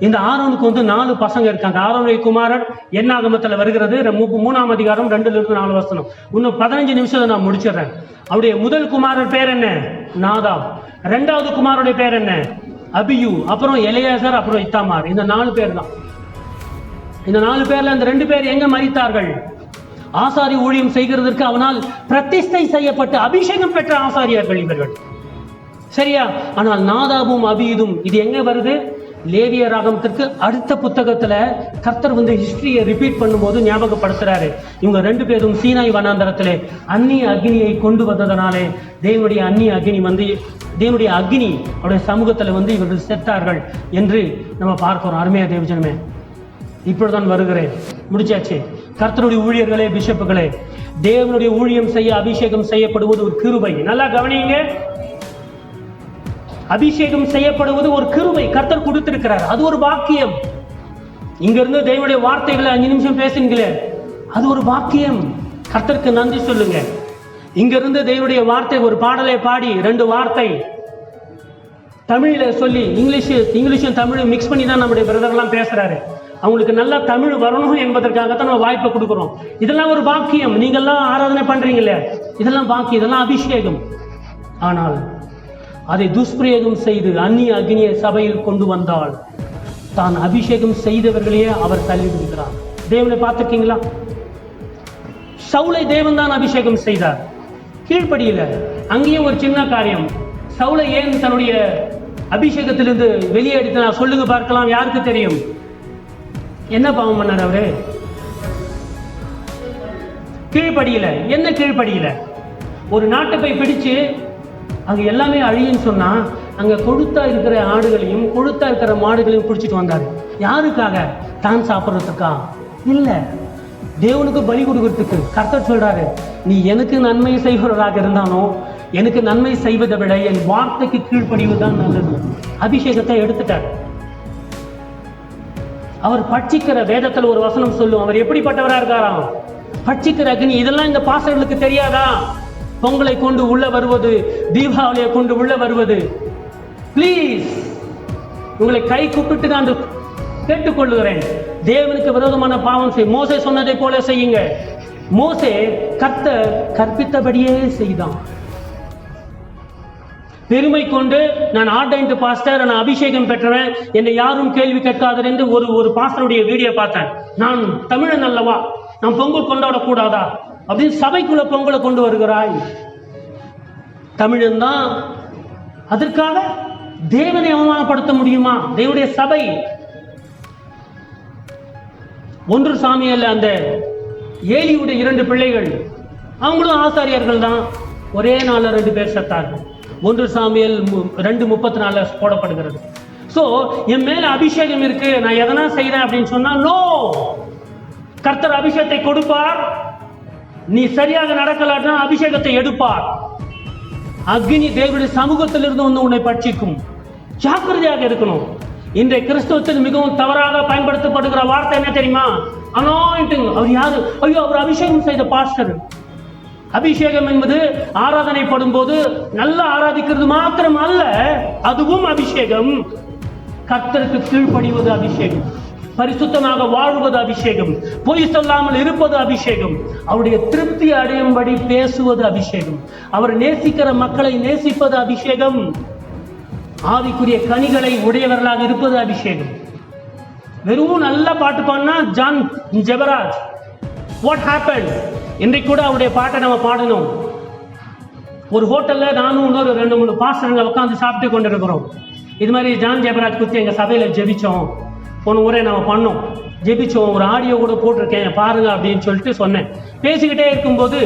இந்த ஆரோனுக்கு வந்து நாலு பசங்க இருக்காங்க. ஆரோனுடைய குமாரன் என்ன ஆகமத்தில் வருகிறது மூணாம் அதிகாரம் ரெண்டுல இருந்து நாலு வசனம். இன்னும் பதினஞ்சு நிமிஷம் நான் முடிச்சிடுறேன். அவருடைய முதல் குமாரர் பேர் என்ன? நாதாப். ரெண்டாவது குமாரனுடைய பேர் என்ன? அபியு. அப்புறம் எலையாசர் அப்புறம் இத்தாமார். இந்த நாலு பேர் தான். இந்த நாலு பேர்ல இந்த ரெண்டு பேர் எங்க மறித்தார்கள் ஆசாரி ஊழியம் செய்கிறதற்கு அவனால் பிரதிஷ்டை செய்யப்பட்டு அபிஷேகம் பெற்ற ஆசாரியார்கள் இவர்கள். சரியா? ஆனால் நாதாபும் அபியுதும் இது எங்க வருது? லேவிய ராகமத்திற்கு அடுத்த புத்தகத்துல கர்த்தர் வந்து ஹிஸ்டரியை ரிப்பீட் பண்ணும்போது ஞாபகப்படுத்துறாரு. இவங்க ரெண்டு பேரும் சீனாய் வனாந்தரத்திலே அந்நிய அக்னியை கொண்டு வந்ததனாலே தேவனுடைய அந்நிய அக்னி வந்து தேவனுடைய அக்னி அவருடைய சமூகத்தில் வந்து இவர்கள் செத்தார்கள் என்று நம்ம பார்க்கிறோம் அருமையா தேவஜனமே இப்பொழுதுதான் வருகிறேன். முடிச்சாச்சு. கர்த்தருடைய ஊழியர்களே பிஷப்புகளே தேவனுடைய ஊழியம் செய்ய அபிஷேகம் செய்யப்படுவது ஒரு கிருபை. நல்லா கவனிங்க அபிஷேகம் செய்யப்படுவது ஒரு கிருவை கர்த்தர் கொடுத்திருக்கிறார். அது ஒரு பாக்கியம். இங்கிருந்து தேவனுடைய வார்த்தைகளை அஞ்சு நிமிஷம் பேசுங்களேன் அது ஒரு பாக்கியம். கர்த்தருக்கு நன்றி சொல்லுங்க. இங்கிருந்து தேவனுடைய வார்த்தை ஒரு பாடலை பாடி ரெண்டு வார்த்தை. தமிழில் சொல்லி இங்கிலீஷ் இங்கிலீஷும் தமிழும் மிக்ஸ் பண்ணி தான் நம்முடைய பிரதர்லாம் பேசுகிறாரு அவங்களுக்கு நல்லா தமிழ் வரணும் என்பதற்காக தான் நம்ம வாய்ப்பை கொடுக்குறோம். இதெல்லாம் ஒரு பாக்கியம். நீங்கள்லாம் ஆராதனை பண்ணுறீங்களே இதெல்லாம் பாக்கியம். இதெல்லாம் அபிஷேகம். ஆனால் அதை துஷ்பிரயோகம் செய்து அந்நிய அக்னிய சபையில் கொண்டு வந்தால் தான் அபிஷேகம் செய்தவர்களையே அவர் தள்ளிவிடுகிறார். தேவனை பார்த்துருக்கீங்களா? சவுளை தேவன் தான் அபிஷேகம் செய்தார். கீழ்ப்படியில அங்கேயும் ஒரு சின்ன காரியம். சவுளை ஏன் தன்னுடைய அபிஷேகத்திலிருந்து வெளியே எடுத்தனா சொல்லுங்க பார்க்கலாம் யாருக்கு தெரியும்? என்ன பாவம் பண்ணார் அவரு? கீழ்ப்படியில என்ன கீழ்ப்படியில? ஒரு நாட்டை போய் பிடிச்சு அங்க எல்லாமே அழியுன்னு சொன்னா அங்க கொழுத்தா இருக்கிற ஆடுகளையும் கொழுத்தா இருக்கிற மாடுகளையும் பிடிச்சிட்டு வந்தாரு. யாருக்காக? தான் சாப்பிட்றதுக்கா? இல்லை. தேவனுக்கு பலி கொடுக்கறதுக்கு கர்த்தர் சொல்றாரு நீ எனக்கு நன்மை செய்கிறவராக இருந்தாலும் எனக்கு நன்மை செய்வதை விட என் வார்த்தைக்கு கீழ்ப்படிவுதான் நல்லது. அபிஷேகத்தை எடுத்துட்டார். அவர் பட்சிக்கிற வேதத்தில் ஒரு வசனம் சொல்லும். அவர் எப்படிப்பட்டவரா இருக்காராம்? பட்சிக்கிற அக்னி இதெல்லாம் இந்த பாசர்களுக்கு தெரியாதா? பொங்கலை கொண்டு உள்ள வருவது தீபாவளியை கொண்டு உள்ள வருவது. ப்ளீஸ் உங்களை கை கூப்பிட்டு நான் கேட்டுக்கொள்ளுகிறேன். தேவனுக்கு விரோதமான பாவம் செய். மோசே சொன்னதை போல செய்யுங்க. மோசே கத்த கற்பித்தபடியே செய்தான். பெருமை கொண்டு நான் ஆர்டைன்ட் பாஸ்டர் நான் அபிஷேகம் பெற்றவன். என்னை யாரும் கேள்வி கேட்காதர் என்று ஒரு ஒரு பாஸ்டருடைய வீடியோ பார்த்தேன். நான் தமிழன் அல்லவா? நான் பொங்கல் கொண்டாடக்கூடாதா? அப்படின்னு சபைக்குள்ள பொங்கலை கொண்டு வருகிறாய். தமிழன் தான். அதற்காக தேவனை அவமானப்படுத்த முடியுமா? தேவனுடைய சபை. ஒன்று சாமியல்ல அந்த ஏலியுடைய இரண்டு பிள்ளைகள். அவங்களும் ஆசாரியர்கள் தான். ஒரே நாளில் ரெண்டு பேர் செத்தார்கள். ஒன்று சாமியல் மு- ரெண்டு முப்பத்தி நாலு போடப்படுகிறது. ஸோ என் மேல அபிஷேகம் இருக்கு. நான் எதனா செய்யறேன் அப்படின்னு சொன்னா நோ கர்த்தர் அபிஷேகத்தை கொடுப்பார். நீ சரியாக நடக்கலாட்டா அபிஷேகத்தை எடுப்பார். அக்னி தேவனுடைய சமூகத்திலிருந்து வந்து உன்னை பட்சிக்கும். ஜாக்கிரதையாக இருக்கணும். இன்றைய கிறிஸ்தவத்தில் மிகவும் தவறாக பயன்படுத்தப்படுகிற வார்த்தை என்ன தெரியுமா? அனாயிண்டிங் அவர் யாரு? ஐயோ அவர் அபிஷேகம் செய்த பாஸ்டர் அபிஷேகம் என்பது ஆராதனைப்படும் போது நல்லா ஆராதிக்கிறது மாத்திரம் அல்ல அதுவும் அபிஷேகம். கர்த்தருக்கு கீழ்ப்படிவது அபிஷேகம். பரிசுத்தமாக வாழ்வது அபிஷேகம். பொய் சொல்லாமல் இருப்பது அபிஷேகம். அவருடைய திருப்தி அடையும்படி பேசுவது அபிஷேகம். அவர் நேசிக்கிற மக்களை நேசிப்பது அபிஷேகம். ஆவிக்குரிய கனிகளை உடையவர்களாக இருப்பது அபிஷேகம். வெறும் நல்ல பாட்டு பாடினா ஜான் ஜெபராஜ் வாட் ஹேப்பன் இன்றைக்கு கூட அவருடைய பாட்டை நம்ம பாடணும். ஒரு ஹோட்டல்ல நானும் இன்னொரு ரெண்டு மூணு பாஸ்டருங்க உட்காந்து சாப்பிட்டு கொண்டு இருக்கிறோம் இது மாதிரி ஜான் ஜெபராஜ் குறித்து எங்க சபையில ஜெபிச்சோம். போன முறை நம்ம பண்ணோம். ஜெபிச்சோம் ஒரு ஆடியோ கூட போட்டிருக்கேன் பாருங்க அப்படின்னு சொல்லிட்டு சொன்னேன். பேசிக்கிட்டே இருக்கும்போது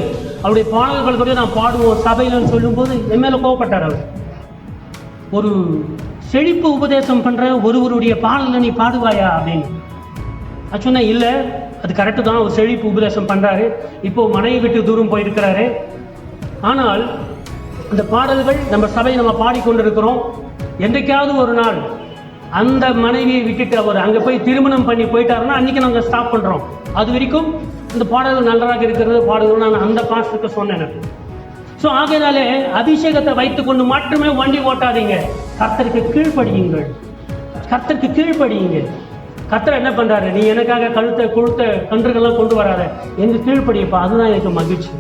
அவருடைய பாடல்கள் கூட நான் பாடுவோம் சபையிலன்னு சொல்லும்போது என் மேல கோவப்பட்டார் அவர். ஒரு செழிப்பு உபதேசம் பண்ற ஒருவருடைய பாடல நீ பாடுவாயா அப்படின்னு. நான் சொன்னேன் இல்லை அது கரெக்டு தான் ஒரு செழிப்பு உபதேசம் பண்றாரு. இப்போ மனைவி விட்டு தூரம் போயிருக்கிறாரு. ஆனால் அந்த பாடல்கள் நம்ம சபையை நம்ம பாடிக்கொண்டிருக்கிறோம். என்றைக்காவது ஒரு நாள் அந்த மனைவியை விட்டுட்டு அவர் அங்கே போய் திருமணம் பண்ணி போயிட்டாருன்னா அன்னைக்கு நாங்கள் ஸ்டாப் பண்ணுறோம் அது வரைக்கும் இந்த பாடல்கள் நல்லதாக இருக்கிறது பாடல்கள் நான் அந்த பாஸ்டருக்கு சொன்னேன் எனக்கு. ஸோ ஆகையினாலே அபிஷேகத்தை வைத்துக்கொண்டு மட்டுமே வண்டி ஓட்டாதீங்க. கர்த்தருக்கு கீழ்ப்படியுங்கள். கர்த்தருக்கு கீழ்ப்படியுங்க கர்த்தர் என்ன பண்ணுறாரு நீ எனக்காக கழுத்தை கொழுத்த கன்றுகள்லாம் கொண்டு வராத. எங்க கீழ்ப்படியப்பா. அதுதான் எனக்கு மகிழ்ச்சி.